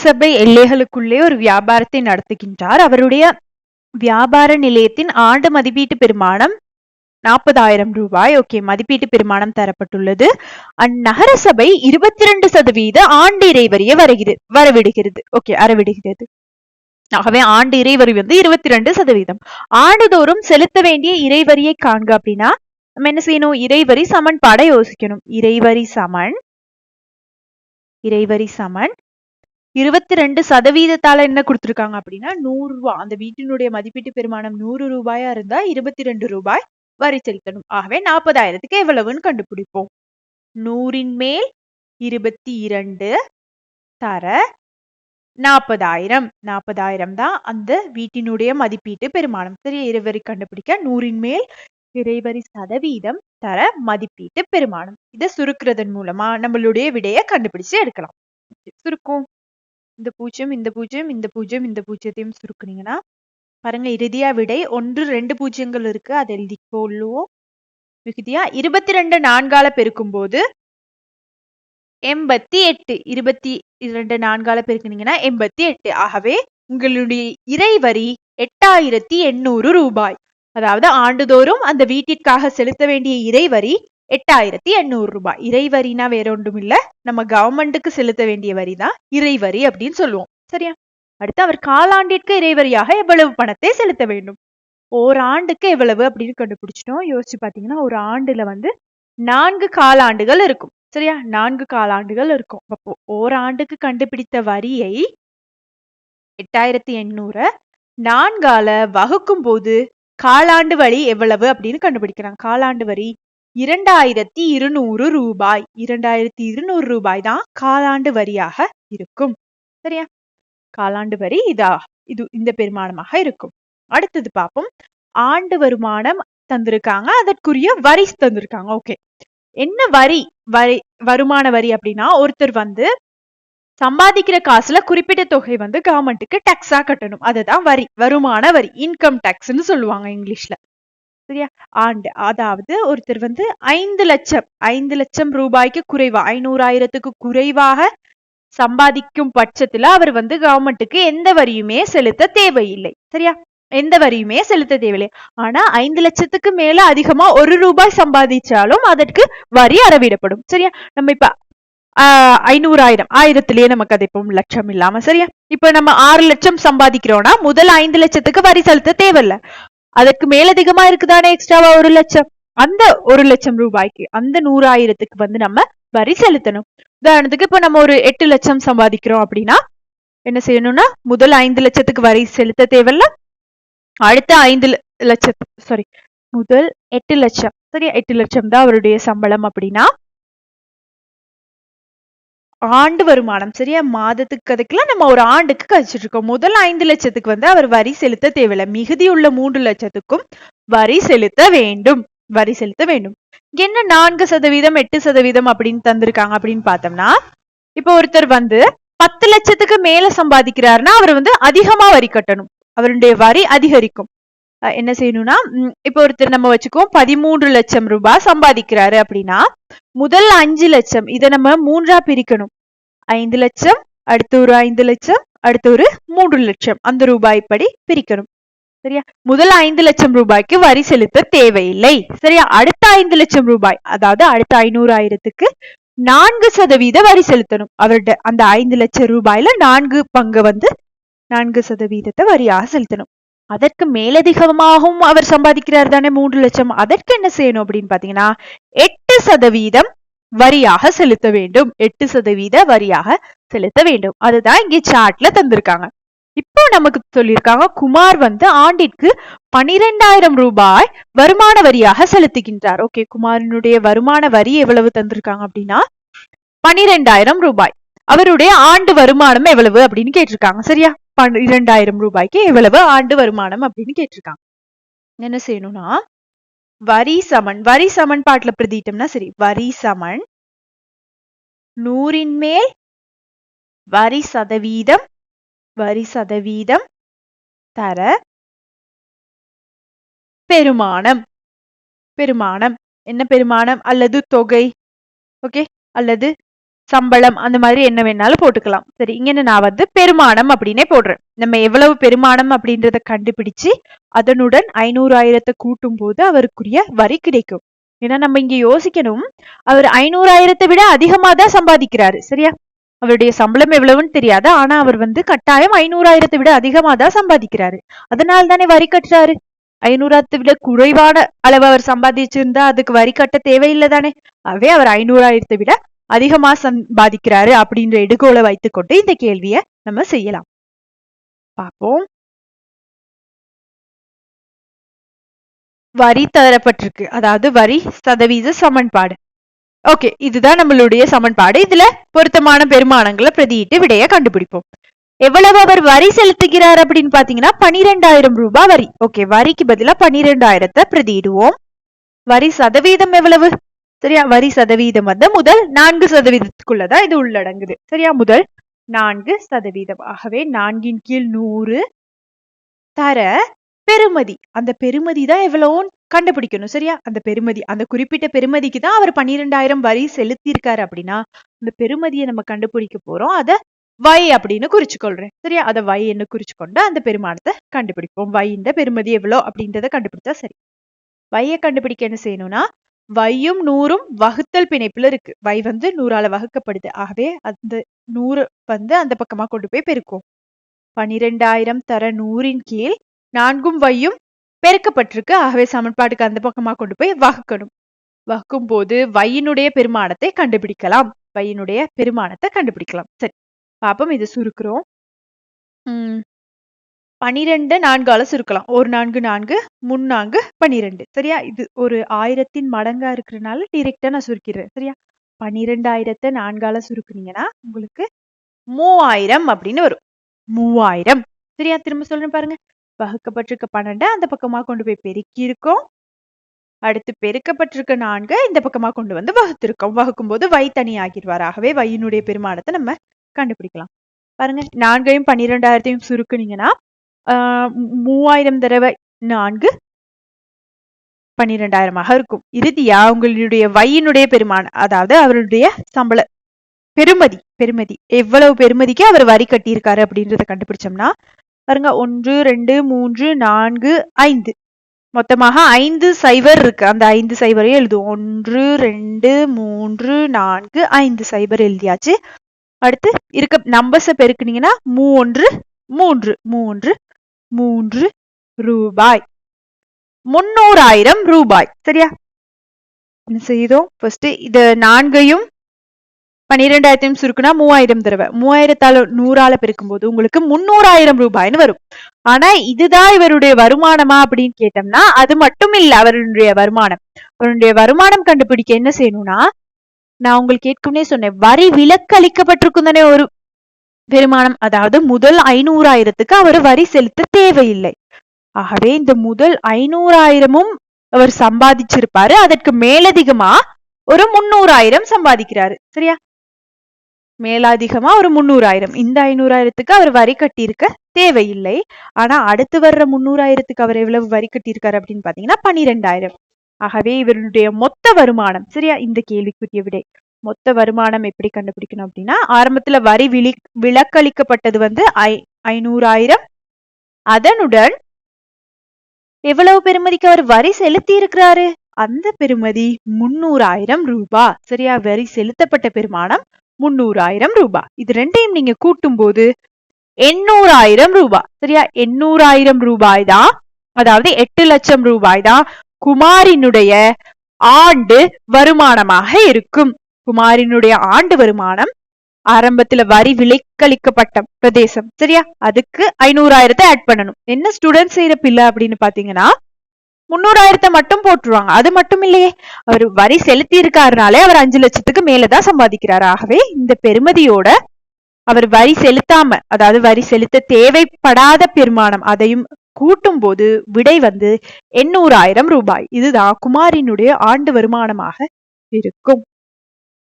நகரசபை எல்லைகளுக்குள்ளே ஒரு வியாபாரத்தை நடத்துகின்றார். அவருடைய வியாபார நிலையத்தின் ஆண்டு மதிப்பீட்டு பெருமானம் நாற்பதாயிரம் ரூபாய். ஓகே மதிப்பீட்டு பெருமானம் தரப்பட்டுள்ளது. அந்நகர சபை இருபத்தி ரெண்டு சதவீத ஆண்டு இறைவரிய வருகிறது வரவிடுகிறது. ஓகே அறவிடுகிறது. ஆகவே ஆண்டு இறைவரி வந்து இருபத்தி ரெண்டு சதவீதம். ஆண்டுதோறும் செலுத்த வேண்டிய இறைவரியை காண்க அப்படின்னா நம்ம என்ன செய்யணும்? இறைவரி சமன்பாடை யோசிக்கணும். இறைவரி சமன் இறைவரி சமன் இருபத்தி ரெண்டு சதவீதத்தால என்ன கொடுத்துருக்காங்க அப்படின்னா நூறு ரூபாய் அந்த வீட்டினுடைய மதிப்பீட்டு பெருமானம் நூறு ரூபாயா இருந்தா இருபத்தி ரெண்டு ரூபாய் வரி செலுத்தணும் ஆகவே நாற்பதாயிரத்துக்கு எவ்வளவுன்னு கண்டுபிடிப்போம். நூறின் மேல் இருபத்தி இரண்டு தர நாற்பதாயிரம் நாற்பதாயிரம் தான் அந்த வீட்டினுடைய மதிப்பீட்டு பெருமானம் சரி இறைவரி கண்டுபிடிக்க. நூறின் மேல் இறைவரி சதவீதம் தர மதிப்பீட்டு பெருமானம் இதை சுருக்குறதன் மூலமா நம்மளுடைய விடையை கண்டுபிடிச்சு எடுக்கலாம். சுருக்கும். இந்த பூஜ்ஜியம் இந்த பூஜ்ஜியம் இந்த பூஜ்ஜியம் இந்த பூஜ்ஜியத்தையும் சுருக்குனீங்கன்னா பாருங்க இறுதியா விடை ஒன்று ரெண்டு பூஜ்ஜியங்கள் இருக்கு. அதை எழுதி கொள்ளுவோம். மிகுதியா இருபத்தி ரெண்டு நான்கால பெருக்கும் போது எண்பத்தி எட்டு இருபத்தி இரண்டு நான்கால பெருக்குனீங்கன்னா எண்பத்தி எட்டு. ஆகவே உங்களுடைய இறைவரி எட்டாயிரத்தி எண்ணூறு ரூபாய். அதாவது ஆண்டுதோறும் அந்த வீட்டிற்காக செலுத்த வேண்டிய இறைவரி எட்டாயிரத்தி எண்ணூறு ரூபாய். இறைவரினா வேற ஒன்றும் இல்ல நம்ம கவர்மெண்ட்டுக்கு செலுத்த வேண்டிய வரி தான் இறைவரி அப்படின்னு சொல்லுவோம். சரியா? அடுத்து அவர் காலாண்டிற்கு இறைவரியாக எவ்வளவு பணத்தை செலுத்த வேண்டும்? ஓராண்டுக்கு எவ்வளவு அப்படின்னு கண்டுபிடிச்சிட்டோம். யோசிச்சு பாத்தீங்கன்னா ஒரு ஆண்டுல வந்து நான்கு காலாண்டுகள் இருக்கும். சரியா? நான்கு காலாண்டுகள் இருக்கும். அப்போ ஓராண்டுக்கு கண்டுபிடித்த வரியை எட்டாயிரத்தி எண்ணூறு நான்கால வகுக்கும் போது காலாண்டு வரி எவ்வளவு அப்படின்னு கண்டுபிடிக்கிறாங்க. காலாண்டு வரி இரண்டாயிரத்தி இருநூறு ரூபாய். இரண்டாயிரத்தி இருநூறு ரூபாய் தான் காலாண்டு வரியாக இருக்கும். சரியா? காலாண்டு வரி இதா? இது இந்த பெருமானமாக இருக்கும். அடுத்தது பார்ப்போம். ஆண்டு வருமானம் தந்திருக்காங்க. அதற்குரிய வரி தந்திருக்காங்க. ஓகே. என்ன வரி? வரி வருமான வரி அப்படின்னா ஒருத்தர் வந்து சம்பாதிக்கிற காசுல குறிப்பிட்ட தொகை வந்து கவர்மெண்ட்டுக்கு டேக்ஸா கட்டணும். அதுதான் வரி. வருமான வரி. இன்கம் டேக்ஸ்ன்னு சொல்லுவாங்க இங்கிலீஷ்ல. சரியா? ஆண்டு அதாவது ஒருத்தர் வந்து ஐந்து லட்சம் ஐந்து லட்சம் ரூபாய்க்கு குறைவா ஐநூறாயிரத்துக்கு குறைவாக சம்பாதிக்கும் பட்சத்துல அவர் வந்து கவர்மெண்ட்டுக்கு எந்த வரியுமே செலுத்த தேவையில்லை சரியா? எந்த வரியுமே செலுத்த தேவையில்லை. ஆனா ஐந்து லட்சத்துக்கு மேல அதிகமா ஒரு ரூபாய் சம்பாதிச்சாலும் அதற்கு வரி அறவிடப்படும் சரியா? நம்ம இப்ப ஆஹ் ஐநூறாயிரம் ஆயிரத்திலேயே நமக்கு அது இப்போ லட்சம் இல்லாம சரியா? இப்ப நம்ம ஆறு லட்சம் சம்பாதிக்கிறோம்னா முதல் ஐந்து லட்சத்துக்கு வரி செலுத்த தேவையில்ல. அதற்கு மேலதிகமா இருக்குதானே எக்ஸ்ட்ராவா ஒரு லட்சம்? அந்த ஒரு லட்சம் ரூபாய்க்கு அந்த நூறாயிரத்துக்கு வந்து நம்ம வரி செலுத்தணும். உதாரணத்துக்கு இப்ப நம்ம ஒரு எட்டு லட்சம் சம்பாதிக்கிறோம் அப்படின்னா என்ன செய்யணும்னா முதல் ஐந்து லட்சத்துக்கு வரி செலுத்த தேவையில்ல. அடுத்த ஐந்து லட்சத்து சாரி முதல் எட்டு லட்சம் சரியா? எட்டு லட்சம் தான் அவருடைய சம்பளம் அப்படின்னா ஆண்டு வருமானம் சரியா? மாதத்துக்கு அதுக்கெல்லாம் நம்ம ஒரு ஆண்டுக்கு கழிச்சிட்டு இருக்கோம் முதல் ஐந்து லட்சத்துக்கு வந்து அவர் வரி செலுத்த தேவையில்லை. மிகுதி உள்ள மூன்று லட்சத்துக்கும் வரி செலுத்த வேண்டும். வரி செலுத்த வேண்டும். என்ன நான்கு சதவீதம் எட்டு சதவீதம் அப்படின்னு தந்திருக்காங்க அப்படின்னு பார்த்தோம்னா இப்போ ஒருத்தர் வந்து பத்து லட்சத்துக்கு மேல சம்பாதிக்கிறாருன்னா அவர் வந்து அதிகமா வரி கட்டணும். அவருடைய வரி அதிகரிக்கும். என்ன செய்யணும்னா இப்போ ஒருத்தர் நம்ம வச்சுக்கோம் பதிமூன்று லட்சம் ரூபாய் சம்பாதிக்கிறாரு அப்படின்னா முதல் அஞ்சு லட்சம் இதை நம்ம மூன்றா பிரிக்கணும். ஐந்து லட்சம் அடுத்து ஒரு ஐந்து லட்சம் அடுத்து ஒரு மூன்று லட்சம் அந்த ரூபாய் படி பிரிக்கணும். சரியா? முதல் ஐந்து லட்சம் ரூபாய்க்கு வரி செலுத்த தேவையில்லை. சரியா? அடுத்த ஐந்து லட்சம் ரூபாய் அதாவது அடுத்த ஐநூறு ஆயிரத்துக்கு நான்கு சதவீத வரி செலுத்தணும். அவர்கிட்ட அந்த ஐந்து லட்சம் ரூபாயில நான்கு பங்கு வந்து நான்கு சதவீதத்தை வரியாக செலுத்தணும். அதற்கு மேலதிகமாகவும் அவர் சம்பாதிக்கிறார் தானே மூன்று லட்சம். அதற்கு என்ன செய்யணும் அப்படின்னு பாத்தீங்கன்னா எட்டு சதவீதம் வரியாக செலுத்த வேண்டும். எட்டு சதவீத வரியாக செலுத்த வேண்டும். அதுதான் இங்கே சார்ட்ல தந்திருக்காங்க. இப்போ நமக்கு சொல்லியிருக்காங்க குமார் வந்து ஆண்டிற்கு பனிரெண்டாயிரம் ரூபாய் வருமான வரியாக செலுத்துகின்றார். ஓகே குமாரினுடைய வருமான வரி எவ்வளவு தந்திருக்காங்க அப்படின்னா பனிரெண்டாயிரம் ரூபாய். அவருடைய ஆண்டு வருமானம் எவ்வளவு அப்படின்னு கேட்டிருக்காங்க. சரியா? இரண்டாயிரம் ரூபாய்க்கு எவ்வளவு ஆண்டு வருமானம் அப்படின்னு கேட்டிருக்காங்க. என்ன செய்யணும்னா வரி சமன் வரி சமன்பாட்டுல பிரதிட்டோம்னா சரி வரி சமன் நூறின் மேல் வரி சதவீதம் வரி சதவீதம் தர பெருமானம் பெருமானம் என்ன பெருமானம் அல்லது தொகை. ஓகே? அல்லது சம்பளம் அந்த மாதிரி என்ன வேணாலும் போட்டுக்கலாம். சரி இங்க நான் வந்து பெருமானம் அப்படின்னே போடுறேன். நம்ம எவ்வளவு பெருமானம் அப்படின்றத கண்டுபிடிச்சு அதனுடன் ஐநூறாயிரத்தை கூட்டும் போது அவருக்குரிய வரி கிடைக்கும். ஏன்னா நம்ம இங்க யோசிக்கணும் அவர் ஐநூறாயிரத்தை விட அதிகமா தான் சம்பாதிக்கிறாரு சரியா? அவருடைய சம்பளம் எவ்வளவுன்னு தெரியாது ஆனா அவர் வந்து கட்டாயம் ஐநூறாயிரத்தை விட அதிகமா தான் சம்பாதிக்கிறாரு. அதனால தானே வரி கட்டுறாரு? ஐநூறாயிரத்தை விட குறைவான அளவு அவர் சம்பாதிச்சிருந்தா அதுக்கு வரி கட்ட தேவையில்லை தானே? அவே அவர் ஐநூறாயிரத்தை விட அதிகமா சம்பாதிக்கிறாரு அப்படின்ற எடுகோலை வைத்துக்கொண்டு இந்த கேள்விய நம்ம செய்யலாம். பார்ப்போம். வரி தரப்பட்டிருக்கு. அதாவது வரி சதவீத சமன்பாடு. ஓகே இதுதான் நம்மளுடைய சமன்பாடு. இதுல பொருத்தமான பெருமானங்களை பிரதியிட்டு விடைய கண்டுபிடிப்போம். எவ்வளவு அவர் வரி செலுத்துகிறார் அப்படின்னு பாத்தீங்கன்னா பனிரெண்டாயிரம் ரூபாய் வரி. ஓகே வரிக்கு பதிலா பனிரெண்டாயிரத்தை பிரதியிடுவோம். வரி சதவீதம் எவ்வளவு? சரியா? வரி சதவீதம் வந்து முதல் நான்கு சதவீதத்துக்குள்ளதான் இது உள்ளடங்குது. சரியா? முதல் நான்கு சதவீதம். ஆகவே நான்கின் கீழ் நூறு தர பெருமதி அந்த பெருமதி தான் எவ்வளோன்னு கண்டுபிடிக்கணும் சரியா? அந்த பெருமதி அந்த குறிப்பிட்ட பெருமதிக்கு தான் அவர் பன்னிரெண்டாயிரம் வரி செலுத்தியிருக்காரு அப்படின்னா அந்த பெருமதியை நம்ம கண்டுபிடிக்க போறோம். அதை வை அப்படின்னு குறிச்சுக்கொள்றேன் சரியா? அதை வை என்ன குறிச்சுக்கொண்டு அந்த பெருமானத்தை கண்டுபிடிப்போம். வை இந்த பெருமதி எவ்வளோ அப்படின்றத கண்டுபிடிச்சா சரி. வையை கண்டுபிடிக்க என்ன செய்யணும்னா வையும் நூறும் வகுத்தல் பிணைப்புல இருக்கு. வை வந்து நூறால வகுக்கப்படுது. ஆகவே அந்த நூறு வந்து அந்த பக்கமா கொண்டு போய் பெருக்கும் பனிரெண்டாயிரம் தர நூறின் கீழ் நான்கும் வையும் பெருக்கப்பட்டிருக்கு. ஆகவே சமன்பாட்டுக்கு அந்த பக்கமா கொண்டு போய் வகுக்கணும். வகுக்கும் போது வையினுடைய பெருமானத்தை கண்டுபிடிக்கலாம். வையினுடைய பெருமானத்தை கண்டுபிடிக்கலாம். சரி பாப்போம். இது சுருக்குறோம். உம் பனிரெண்டு நான்கால சுருக்கலாம். ஒரு நான்கு நான்கு முன்னான்கு பனிரெண்டு. சரியா? இது ஒரு ஆயிரத்தின் மடங்கா இருக்கிறதுனால டிரெக்டா நான் சுருக்கிறேன் சரியா? பனிரெண்டாயிரத்தை நான்கால சுருக்குனீங்கன்னா உங்களுக்கு மூவாயிரம் அப்படின்னு வரும். மூவாயிரம். சரியா? திரும்ப சொல்றேன் பாருங்க. வகுக்கப்பட்டிருக்க பன்னெண்டு அந்த பக்கமா கொண்டு போய் பெருக்கி இருக்கோம் அடுத்து பெருக்கப்பட்டிருக்க நான்கு இந்த பக்கமா கொண்டு வந்து வகுத்திருக்கோம். வகுக்கும் போது வை தனி ஆகிடுவார். ஆகவே வையினுடைய பெருமானத்தை நம்ம கண்டுபிடிக்கலாம். பாருங்க. நான்கையும் பன்னிரெண்டாயிரத்தையும் சுருக்குனீங்கன்னா மூவாயிரம் தடவை நான்கு பன்னிரெண்டாயிரமாக இருக்கும். இறுதியா உங்களுடைய வையினுடைய பெருமானம் அதாவது அவருடைய சம்பள பெருமதி பெருமதி எவ்வளவு பெருமதிக்கு அவர் வரி கட்டியிருக்காரு அப்படின்றத கண்டுபிடிச்சோம்னா பாருங்க ஒன்று ரெண்டு மூன்று நான்கு ஐந்து. மொத்தமாக ஐந்து சைபர் இருக்கு. அந்த ஐந்து சைபரையும் எழுதுவோம். ஒன்று ரெண்டு மூன்று நான்கு ஐந்து சைபர் எழுதியாச்சு. அடுத்து இருக்க நம்பர்ஸை பெருக்குனீங்கன்னா மூன்று மூன்று மூன்று மூன்று ரூபாய். முன்னூறாயிரம் ரூபாய். சரியா? என்ன செய்தோம் ஃபர்ஸ்ட் இது நான்கையும் பன்னிரெண்டாயிரத்தையும் சுருக்குனா மூவாயிரம் தடவை. மூவாயிரத்தால நூறால பெருக்கும் போது உங்களுக்கு முன்னூறாயிரம் ரூபாய்னு வரும். ஆனா இதுதான் இவருடைய வருமானமா அப்படின்னு கேட்டோம்னா அது மட்டும் இல்ல அவருடைய வருமானம். அவருடைய வருமானம் கண்டுபிடிக்க என்ன செய்யணும்னா நான் உங்களுக்கு ஏற்கனவே சொன்னேன் வரி விலக்கு அளிக்கப்பட்டிருக்கும் தானே ஒரு பெருமானம் அதாவது முதல் ஐநூறாயிரத்துக்கு அவர் வரி செலுத்த தேவையில்லை. ஆகவே இந்த முதல் ஐநூறாயிரமும் அவர் சம்பாதிச்சிருப்பாரு. அதற்கு மேலதிகமா ஒரு முன்னூறாயிரம் சம்பாதிக்கிறாரு. சரியா? மேலாதிகமா ஒரு முன்னூறாயிரம். இந்த ஐநூறாயிரத்துக்கு அவர் வரி கட்டியிருக்க தேவையில்லை. ஆனா அடுத்து வர்ற முன்னூறாயிரத்துக்கு அவர் எவ்வளவு வரி கட்டியிருக்காரு அப்படின்னு பாத்தீங்கன்னா பனிரெண்டாயிரம் ஆகவே இவருடைய மொத்த வருமானம் சரியா? இந்த கேள்விக்குரிய விடை. மொத்த வருமானம் எப்படி கண்டுபிடிக்கணும் அப்படின்னா ஆரம்பத்துல வரி விழி விலக்களிக்கப்பட்டது வந்து ஐ ஐநூறாயிரம். அதனுடன் எவ்வளவு பெருமதிக்கு அவர் வரி செலுத்தி இருக்கிறாரு அந்த பெருமதி முன்னூறாயிரம் ரூபாய் சரியா? வரி செலுத்தப்பட்ட பெருமானம் முன்னூறாயிரம் ரூபாய் இது ரெண்டையும் நீங்க கூட்டும் போது எண்ணூறாயிரம் ரூபாய் சரியா? எண்ணூறாயிரம் ரூபாய் தான் அதாவது எட்டு லட்சம் ரூபாய் தான் குமாரினுடைய ஆண்டு வருமானமாக இருக்கும். குமாரினுடைய ஆண்டு வருமானம் ஆரம்பத்துல வரி விலைக்களிக்கப்பட்ட பிரதேசம். சரியா? அதுக்கு ஐநூறாயிரத்தை ஆட் பண்ணணும். என்ன ஸ்டூடெண்ட் செய்யற பிள்ளை அப்படின்னு பாத்தீங்கன்னா முன்னூறாயிரத்தை மட்டும் போட்டுருவாங்க. அது மட்டும் இல்லையே. அவர் வரி செலுத்தி இருக்காருனாலே அவர் அஞ்சு லட்சத்துக்கு மேலதான் சம்பாதிக்கிறார். ஆகவே இந்த பெருமதியோட அவர் வரி செலுத்தாம அதாவது வரி செலுத்த தேவைப்படாத பெருமானம் அதையும் கூட்டும் போது விடை வந்து எண்ணூறாயிரம் ரூபாய். இதுதான் குமாரினுடைய ஆண்டு வருமானமாக இருக்கும்.